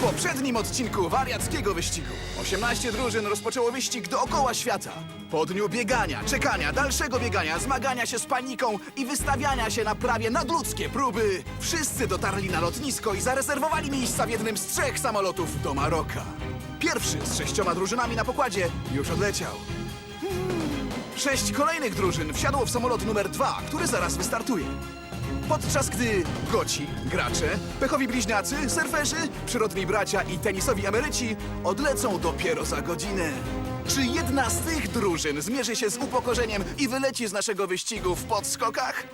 W poprzednim odcinku wariackiego wyścigu 18 drużyn rozpoczęło wyścig dookoła świata. Po dniu biegania, czekania, dalszego biegania, zmagania się z paniką i wystawiania się na prawie nadludzkie próby, wszyscy dotarli na lotnisko i zarezerwowali miejsca w jednym z trzech samolotów do Maroka. Pierwszy z sześcioma drużynami na pokładzie już odleciał. Sześć kolejnych drużyn wsiadło w samolot numer dwa, który zaraz wystartuje. Podczas gdy goci, gracze, pechowi bliźniacy, surferzy, przyrodni bracia i tenisowi emeryci odlecą dopiero za godzinę. Czy jedna z tych drużyn zmierzy się z upokorzeniem i wyleci z naszego wyścigu w podskokach?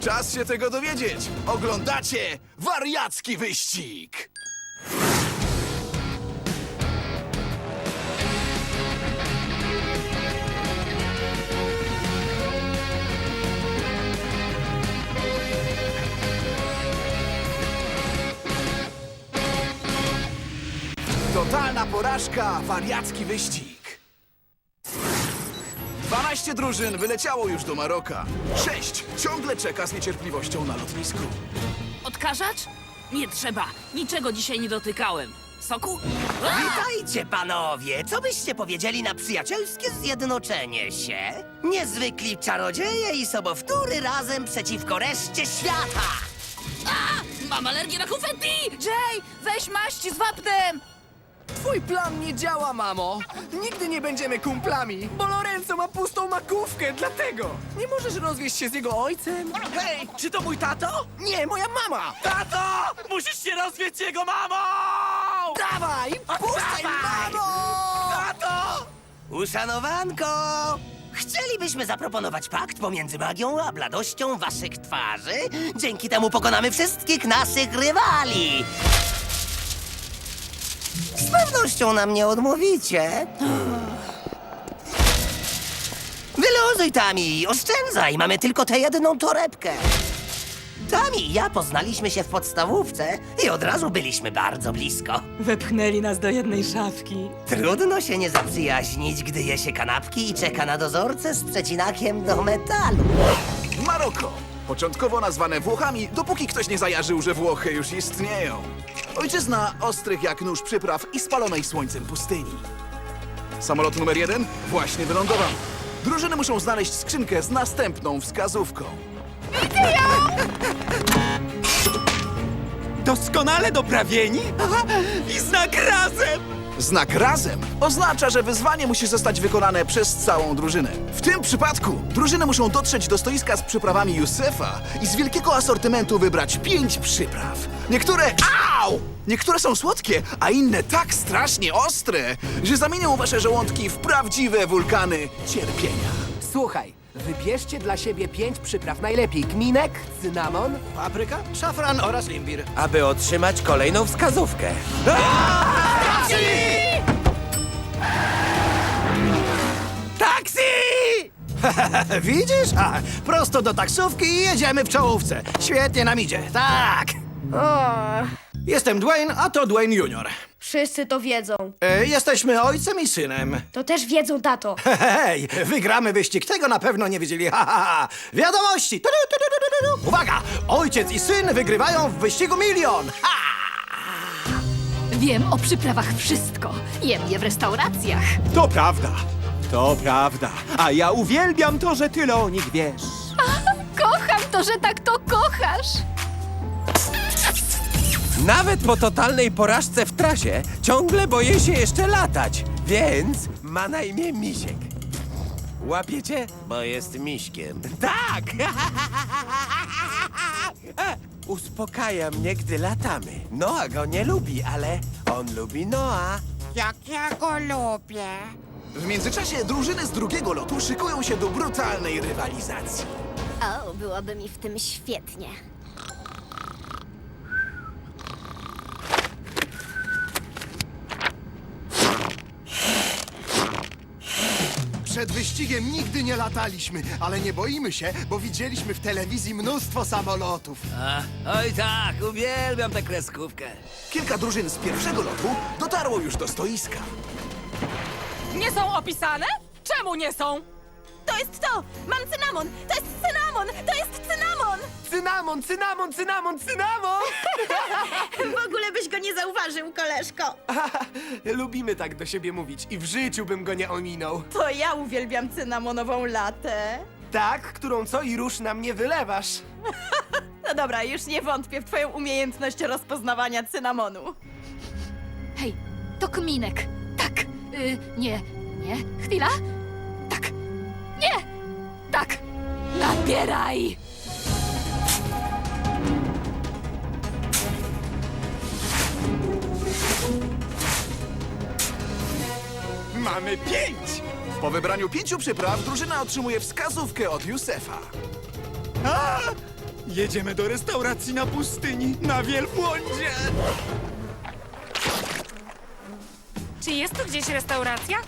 Czas się tego dowiedzieć! Oglądacie wariacki wyścig! Totalna porażka, wariacki wyścig. 12 drużyn wyleciało już do Maroka. 6 ciągle czeka z niecierpliwością na lotnisku. Odkażacz? Nie trzeba. Niczego dzisiaj nie dotykałem. Soku? A! Witajcie, panowie! Co byście powiedzieli na przyjacielskie zjednoczenie się? Niezwykli czarodzieje i sobowtóry razem przeciwko reszcie świata! A! Mam alergię na konfetti! Jay, weź maść z wapnem! Twój plan nie działa, mamo! Nigdy nie będziemy kumplami, bo Lorenzo ma pustą makówkę, dlatego! Nie możesz rozwieść się z jego ojcem? Hej, czy to mój tato? Nie, moja mama! Tato! Musisz się rozwiedź jego mamą! Dawaj, puszczaj, Dawaj! mamo! Tato! Uszanowanko! Chcielibyśmy zaproponować pakt pomiędzy magią a bladością waszych twarzy. Dzięki temu pokonamy wszystkich naszych rywali. Z pewnością nam nie odmówicie. Wyluzuj, Tami, oszczędzaj, mamy tylko tę jedną torebkę. Tami i ja poznaliśmy się w podstawówce i od razu byliśmy bardzo blisko. Wepchnęli nas do jednej szafki. Trudno się nie zaprzyjaźnić, gdy je się kanapki i czeka na dozorcę z przecinakiem do metalu. Maroko. Początkowo nazwane Włochami, dopóki ktoś nie zajarzył, że Włochy już istnieją. Ojczyzna ostrych jak nóż przypraw i spalonej słońcem pustyni. Samolot numer jeden właśnie wylądował. Drużyny muszą znaleźć skrzynkę z następną wskazówką. Doskonale doprawieni i znak razem! Znak razem oznacza, że wyzwanie musi zostać wykonane przez całą drużynę. W tym przypadku drużyny muszą dotrzeć do stoiska z przyprawami Józefa i z wielkiego asortymentu wybrać pięć przypraw. Niektóre. Au! Niektóre są słodkie, a inne tak strasznie ostre, że zamienią wasze żołądki w prawdziwe wulkany cierpienia. Słuchaj, wybierzcie dla siebie pięć przypraw. Najlepiej gminek, cynamon, Papryka, szafran oraz imbir. aby otrzymać kolejną wskazówkę. Taksi! Widzisz? A, prosto do taksówki i jedziemy w czołówce. Świetnie nam idzie. Tak! Jestem Dwayne, a to Dwayne Junior. Wszyscy to wiedzą. E, jesteśmy ojcem i synem. To też wiedzą, tato. Hej, wygramy wyścig, tego na pewno nie wiedzieli. Ha, ha, ha. Wiadomości! Tu, tu, tu, tu, tu, tu. Uwaga! Ojciec i syn wygrywają w wyścigu milion! Ha! Wiem o przyprawach wszystko. Jem je w restauracjach. To prawda, to prawda. A ja uwielbiam to, że tyle o nich wiesz. Kocham to, że tak to kochasz. Nawet po totalnej porażce w trasie ciągle boję się jeszcze latać, więc ma na imię Misiek. Łapiecie? Bo jest miśkiem. Tak! E, Uspokaja mnie, gdy latamy. Noa go nie lubi, ale on lubi Noa. W międzyczasie drużyny z drugiego lotu szykują się do brutalnej rywalizacji. O, byłoby mi w tym świetnie. Przed wyścigiem nigdy nie lataliśmy, ale nie boimy się, bo widzieliśmy w telewizji mnóstwo samolotów. Oj tak, uwielbiam tę kreskówkę. Kilka drużyn z pierwszego lotu dotarło już do stoiska. Nie są opisane? Czemu nie są? To jest to! Mam cynamon! To jest cynamon! To jest cynamon! Cynamon, cynamon, cynamon, cynamon! W ogóle byś go nie zauważył, koleżko. Lubimy tak do siebie mówić i w życiu bym go nie ominął. To ja uwielbiam cynamonową latę. Tak, którą co i rusz na mnie wylewasz. No dobra, już nie wątpię w twoją umiejętność rozpoznawania cynamonu. Hej, to kminek. Tak. Y, nie, nie. Chwila. Tak. Nie. Tak. Nabieraj. Mamy pięć! Po wybraniu pięciu przypraw drużyna otrzymuje wskazówkę od Józefa. A! Jedziemy do restauracji na pustyni, na wielbłądzie! Czy jest tu gdzieś restauracja?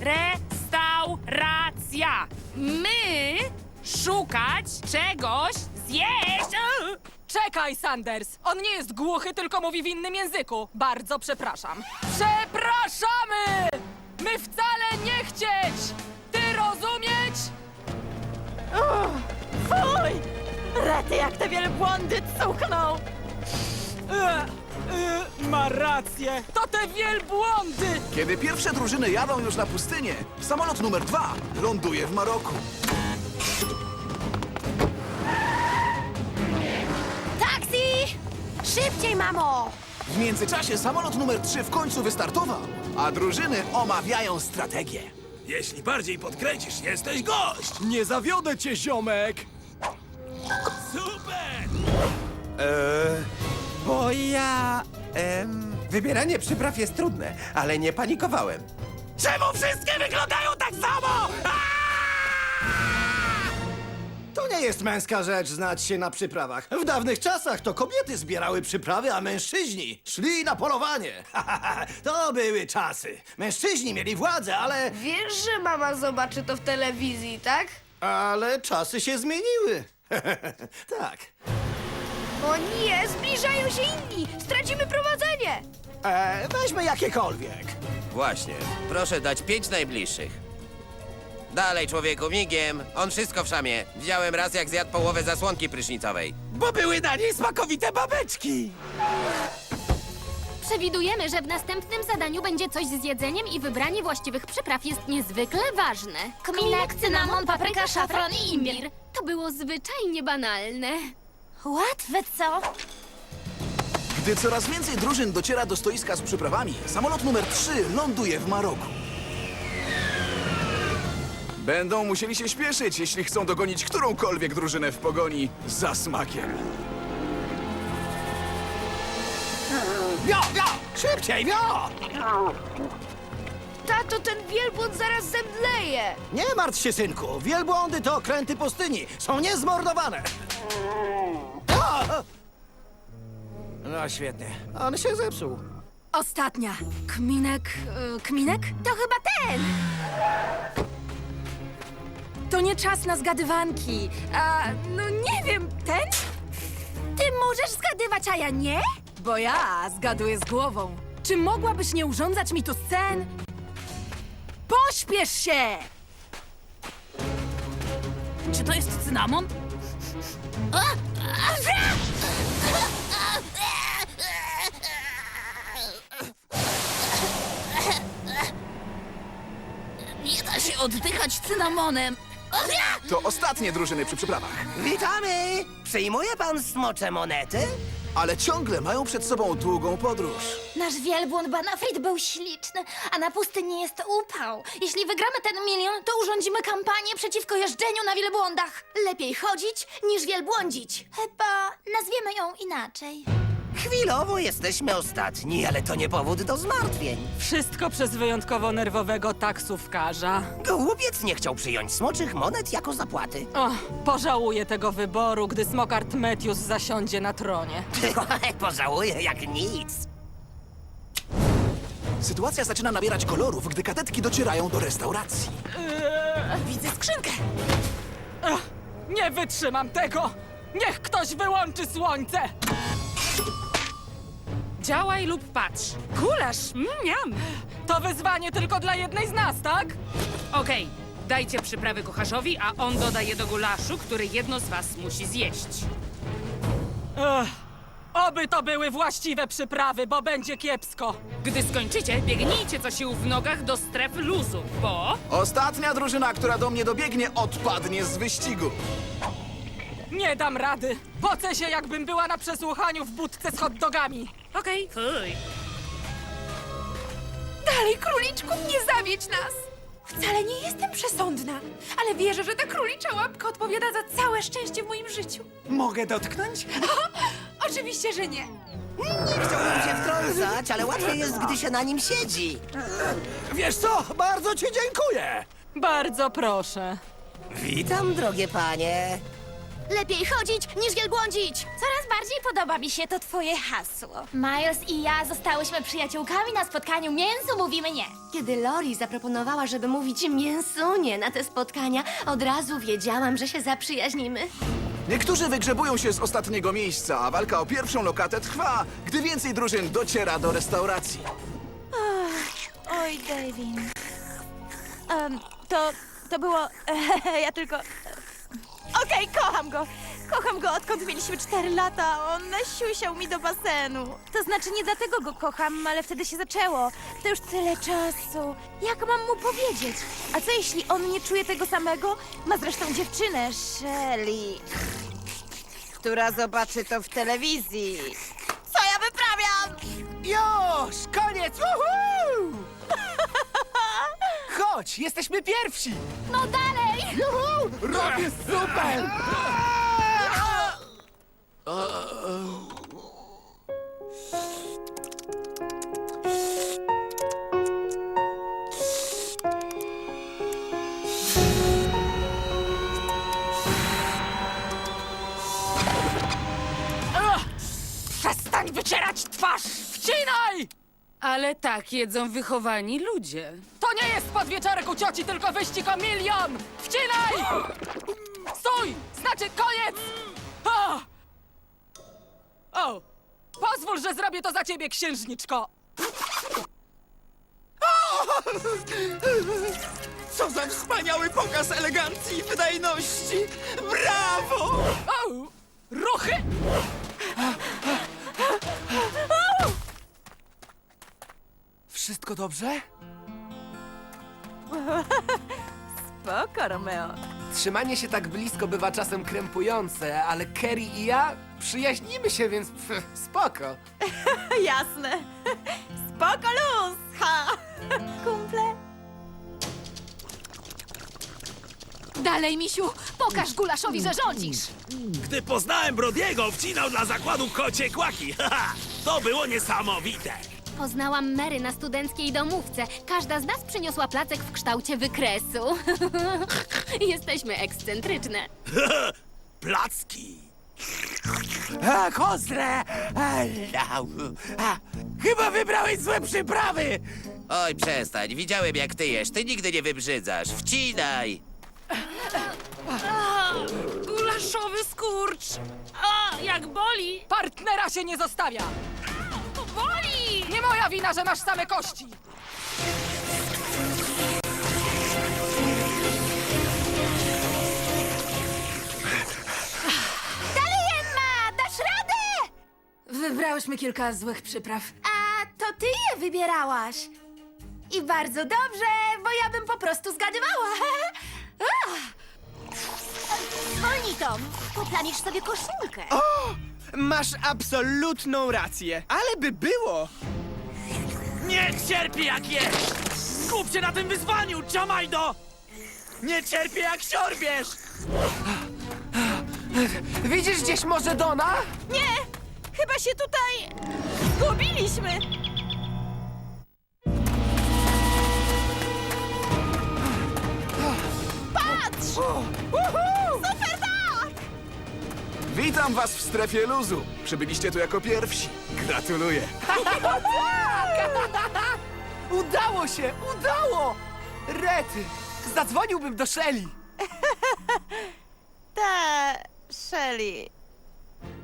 Restauracja! My szukać czegoś zjeść! Czekaj, Sanders! On nie jest głuchy, tylko mówi w innym języku. Bardzo przepraszam. Przepraszamy! My wcale nie chcieć! Ty rozumieć? Fuj! Rety jak te wielbłądy cuchną! E, e, ma rację! To te wielbłądy! Kiedy pierwsze drużyny jadą już na pustynię, samolot numer dwa ląduje w Maroku. Szybciej, mamo! W międzyczasie samolot numer 3 w końcu wystartował, a drużyny omawiają strategię. Jeśli bardziej podkręcisz, jesteś gość! Nie zawiodę cię, ziomek! Super! Bo ja... Em, wybieranie przypraw jest trudne, ale nie panikowałem. Czemu wszystkie wyglądają tak samo? To nie jest męska rzecz znać się na przyprawach. W dawnych czasach to kobiety zbierały przyprawy, a mężczyźni szli na polowanie. to były czasy. Mężczyźni mieli władzę, ale... Wiesz, że mama zobaczy to w telewizji, tak? Ale czasy się zmieniły. tak. O nie, zbliżają się inni! Stracimy prowadzenie! E, weźmy jakiekolwiek. Właśnie. Proszę dać pięć najbliższych. Dalej, człowieku, migiem. On wszystko w szamie. Widziałem raz, jak zjadł połowę zasłonki prysznicowej. Bo były na niej smakowite babeczki. Przewidujemy, że w następnym zadaniu będzie coś z jedzeniem i wybranie właściwych przypraw jest niezwykle ważne. Kminek, cynamon, papryka, szafran i imbir. To było zwyczajnie banalne. Łatwe, co? Gdy coraz więcej drużyn dociera do stoiska z przyprawami, samolot numer 3 ląduje w Maroku. Będą musieli się śpieszyć, jeśli chcą dogonić którąkolwiek drużynę w pogoni za smakiem. Wio, wio! Szybciej, wio! Tato, ten wielbłąd zaraz zemdleje! Nie martw się, synku. Wielbłądy to okręty pustyni. Są niezmordowane. O! No świetnie. On się zepsuł. Ostatnia. Kminek. y, kminek? To chyba ten! To nie czas na zgadywanki. A, no nie wiem, ten? Ty możesz zgadywać, a ja nie? Bo ja zgaduję z głową. Czy mogłabyś nie urządzać mi tu scen? Pośpiesz się! Czy to jest cynamon? Nie da się oddychać cynamonem. To ostatnie drużyny przy przyprawach, Witamy! Przyjmuje pan smocze monety? ale ciągle mają przed sobą długą podróż. Nasz wielbłąd Banafrit był śliczny, a na pustyni jest upał. Jeśli wygramy ten milion, to urządzimy kampanię przeciwko jeżdżeniu na wielbłądach. Lepiej chodzić niż wielbłądzić. Chyba nazwiemy ją inaczej. Chwilowo jesteśmy ostatni, ale to nie powód do zmartwień. Wszystko przez wyjątkowo nerwowego taksówkarza. Głupiec nie chciał przyjąć smoczych monet jako zapłaty. O, pożałuję tego wyboru, gdy Smokart Metius zasiądzie na tronie. Pożałuję jak nic. Sytuacja zaczyna nabierać kolorów, gdy kadetki docierają do restauracji. Widzę skrzynkę. Ach, nie wytrzymam tego! Niech ktoś wyłączy słońce! Działaj lub patrz. Gulasz, miam. To wyzwanie tylko dla jednej z nas, tak? Okej, dajcie przyprawy kucharzowi, a on doda je do gulaszu, który jedno z was musi zjeść. Oby to były właściwe przyprawy, bo będzie kiepsko. Gdy skończycie, biegnijcie co sił w nogach do stref luzu, bo... Ostatnia drużyna, która do mnie dobiegnie, odpadnie z wyścigu. Nie dam rady. Pocę się, jakbym była na przesłuchaniu w budce z hot dogami. Okej, fuj. Dalej, króliczku, nie zawiedź nas! Wcale nie jestem przesądna, ale wierzę, że ta królicza łapka odpowiada za całe szczęście w moim życiu. Mogę dotknąć? Oczywiście, że nie. Chciałbym się wtrącać, ale łatwiej jest, gdy się na nim siedzi. Wiesz co? Bardzo ci dziękuję! Bardzo proszę. Witam, drogie panie. Lepiej chodzić niż wielbłądzić! Coraz bardziej podoba mi się to twoje hasło. Miles i ja zostałyśmy przyjaciółkami na spotkaniu mięsu mówimy nie. Kiedy Lori zaproponowała, żeby mówić mięsunie na te spotkania, od razu wiedziałam, że się zaprzyjaźnimy. Niektórzy wygrzebują się z ostatniego miejsca, a walka o pierwszą lokatę trwa, gdy więcej drużyn dociera do restauracji. Oj, Davin. Em, to, to było... ja tylko... Okej, kocham go. Kocham go, odkąd mieliśmy 4 lata. On siusiał mi do basenu. To znaczy, nie dlatego go kocham, ale wtedy się zaczęło. To już tyle czasu. Jak mam mu powiedzieć? A co jeśli on nie czuje tego samego? Ma zresztą dziewczynę, Shelly. Która zobaczy to w telewizji. Co ja wyprawiam? Już! Koniec! Woohoo! Chodź, jesteśmy pierwsi! No dalej! Robię super! Przestań wycierać twarz! Wcinaj! Ale tak jedzą wychowani ludzie. Nie jest podwieczorek u cioci, tylko wyścig o milion! Wcinaj! Stój! Znaczy koniec! O! o! Pozwól, że zrobię to za ciebie, księżniczko! Co za wspaniały pokaz elegancji i wydajności! Brawo! O! Ruchy! Wszystko dobrze? Spoko, Romeo. Trzymanie się tak blisko bywa czasem krępujące, ale Kerry i ja przyjaźnimy się, więc pff, spoko. Jasne. Spoko luz! Ha! Kumple. Dalej, misiu, pokaż gulaszowi, że rządzisz. Gdy poznałem Brodiego, wcinał dla zakładu kocie kłaki. Haha, to było niesamowite. Poznałam Mary na studenckiej domówce. Każda z nas przyniosła placek w kształcie wykresu. Jesteśmy ekscentryczne. Placki. Ostre! Au. A, Chyba wybrałeś złe przyprawy! Oj, przestań. Widziałem, jak ty jesz. Ty nigdy nie wybrzydzasz. Wcinaj! Gulaszowy skurcz! A, jak boli! Partnera się nie zostawia! Nie moja wina, że masz same kości! Dalej, Emma! Dasz radę! Wybrałyśmy kilka złych przypraw. A to ty je wybierałaś. I bardzo dobrze, bo ja bym po prostu zgadywała. Zwolnij, Tom. Poplamisz sobie koszulkę. Masz absolutną rację, ale by było! Nie cierpię jak jesz! Skup się na tym wyzwaniu, Jamajdo! Nie cierpię jak siorbiesz! Widzisz gdzieś może Dona? Nie! Chyba się tutaj zgubiliśmy! Patrz! Super tak! Witam was w strefie luzu. Przybyliście tu jako pierwsi. Gratuluję. Udało się! Udało! Rety! Zadzwoniłbym do Shelly! Ta, Shelly.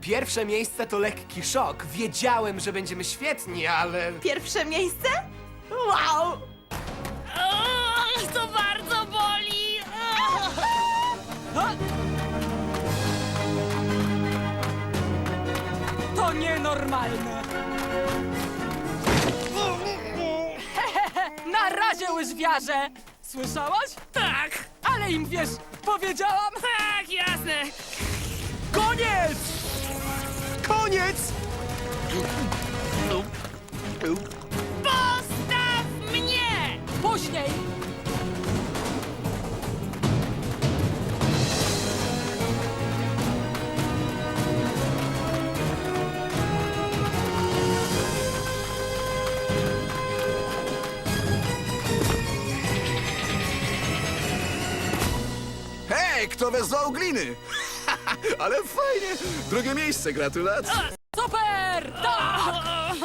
Pierwsze miejsce to lekki szok. Wiedziałem, że będziemy świetni, ale... Pierwsze miejsce? Wow! To bardzo boli! O! Nienormalne! Na razie, łyżwiarze! Słyszałaś? Tak! Ale im wiesz, powiedziałam! Tak, jasne! Koniec! Koniec! Postaw mnie! Później! Hej, kto wezwał gliny? Ale fajnie! Drugie miejsce, gratulacje! Super! Tak!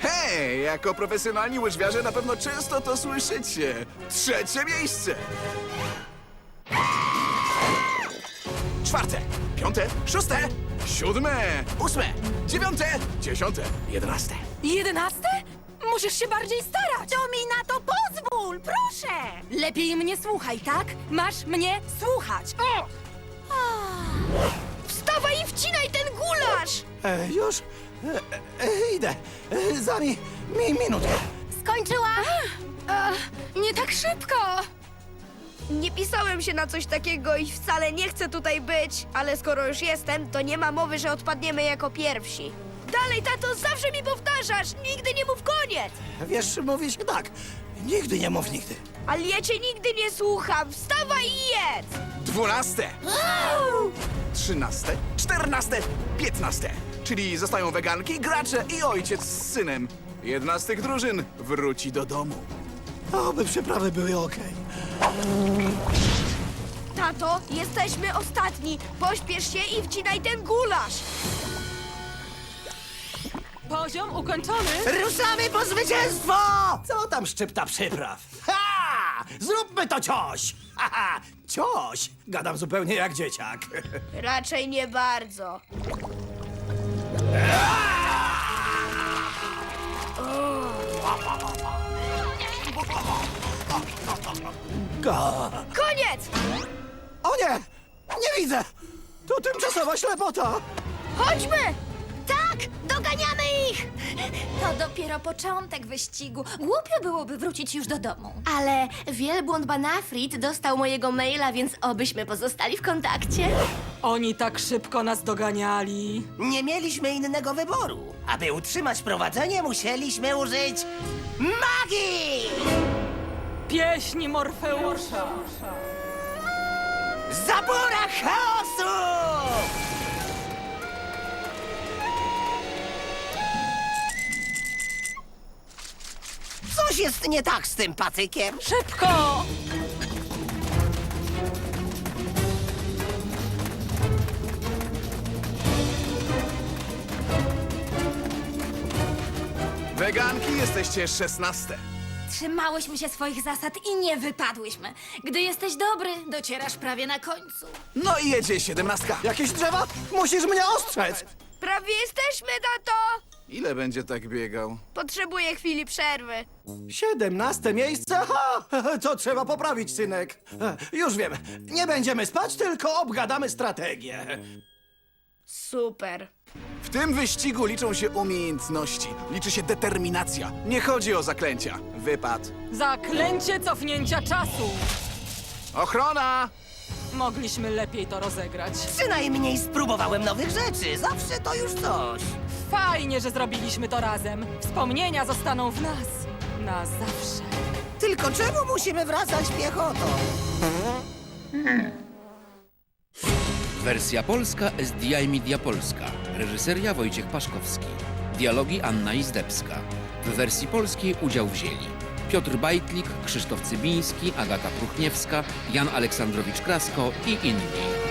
Hej, jako profesjonalni łyżwiarze na pewno często to słyszycie. Trzecie miejsce! Czwarte, piąte, szóste, siódme, ósme, dziewiąte, dziesiąte, jedenaste. Jedenaste? Musisz się bardziej starać! To mi na to pozwól, proszę! Lepiej mnie słuchaj, tak? Masz mnie słuchać! O! Wstawaj i wcinaj ten gulasz! E, już? E, e, idę. E, za mi, mi minutę. Skończyła? Nie tak szybko! Nie pisałem się na coś takiego i wcale nie chcę tutaj być, ale skoro już jestem, to nie ma mowy, że odpadniemy jako pierwsi. Dalej, tato, zawsze mi powtarzasz! Nigdy nie mów koniec! Wiesz, mówi się tak. Nigdy nie mów nigdy. Ale ja cię nigdy nie słucham! Wstawaj i jedz! Dwunaste, trzynaste, czternaste, piętnaste. Czyli zostają weganki, gracze i ojciec z synem. Jedna z tych drużyn wróci do domu. Oby przyprawy były okej. Tato, jesteśmy ostatni! Pośpiesz się i wcinaj ten gulasz! Poziom ukończony! Ruszamy po zwycięstwo! Co tam szczypta przypraw? Ha! Zróbmy to cioś! Ha, ha! Cioś! Gadam zupełnie jak dzieciak. Raczej nie bardzo. Ga. Koniec! O nie! Nie widzę! To tymczasowa ślepota! Chodźmy! Tak! Ich! To dopiero początek wyścigu. Głupio byłoby wrócić już do domu. Ale wielbłąd Banafrit dostał mojego maila, więc obyśmy pozostali w kontakcie. Oni tak szybko nas doganiali. Nie mieliśmy innego wyboru. Aby utrzymać prowadzenie, musieliśmy użyć magii! Pieśń Morfeusza. Zabora chaosu! Coś jest nie tak z tym patykiem. Szybko! Weganki jesteście szesnaste. Trzymałyśmy się swoich zasad i nie wypadłyśmy. Gdy jesteś dobry, docierasz prawie na końcu. No i jedzie siedemnastka. Jakieś drzewa? Musisz mnie ostrzec! Prawie jesteśmy, tato! Ile będzie tak biegał? Potrzebuję chwili przerwy. Siedemnaste miejsce? Ha! To trzeba poprawić, synek. Już wiem. Nie będziemy spać, tylko obgadamy strategię. Super. W tym wyścigu liczą się umiejętności, liczy się determinacja. Nie chodzi o zaklęcia. Wypad. Zaklęcie cofnięcia czasu. Ochrona! Mogliśmy lepiej to rozegrać. Przynajmniej spróbowałem nowych rzeczy. Zawsze to już coś. Fajnie, że zrobiliśmy to razem. Wspomnienia zostaną w nas. Na zawsze. Tylko czemu musimy wracać piechotą? Wersja polska SDI Media Polska. Reżyseria Wojciech Paszkowski. Dialogi Anna Izdebska. W wersji polskiej udział wzięli Piotr Bajtlik, Krzysztof Cybiński, Agata Pruchniewska, Jan Aleksandrowicz Krasko i inni.